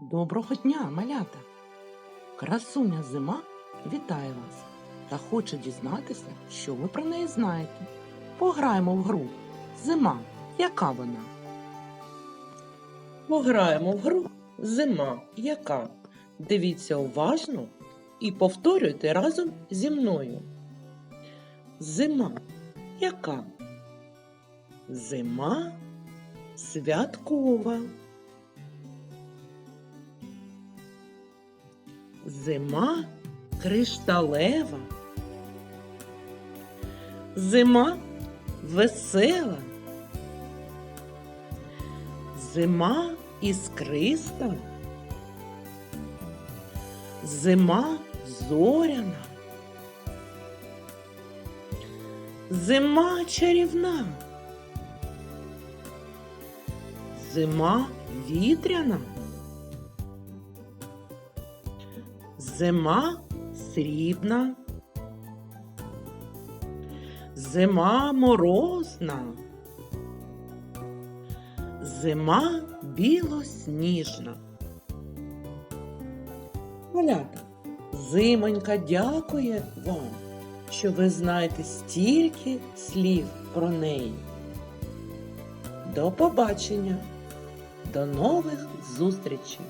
Доброго дня, малята! Красуня зима вітає вас та хоче дізнатися, що ви про неї знаєте. Пограємо в гру. Зима. Яка вона? Пограємо в гру Зима. Яка? Дивіться уважно і повторюйте разом зі мною. Зима. Яка? Зима святкова. Зима кришталева. Зима весела. Зима іскриста. Зима зоряна. Зима чарівна. Зима вітряна. Зима срібна. Зима морозна. Зима білосніжна. Малята, зимонька дякує вам, що ви знаєте стільки слів про неї. До побачення, до нових зустрічей!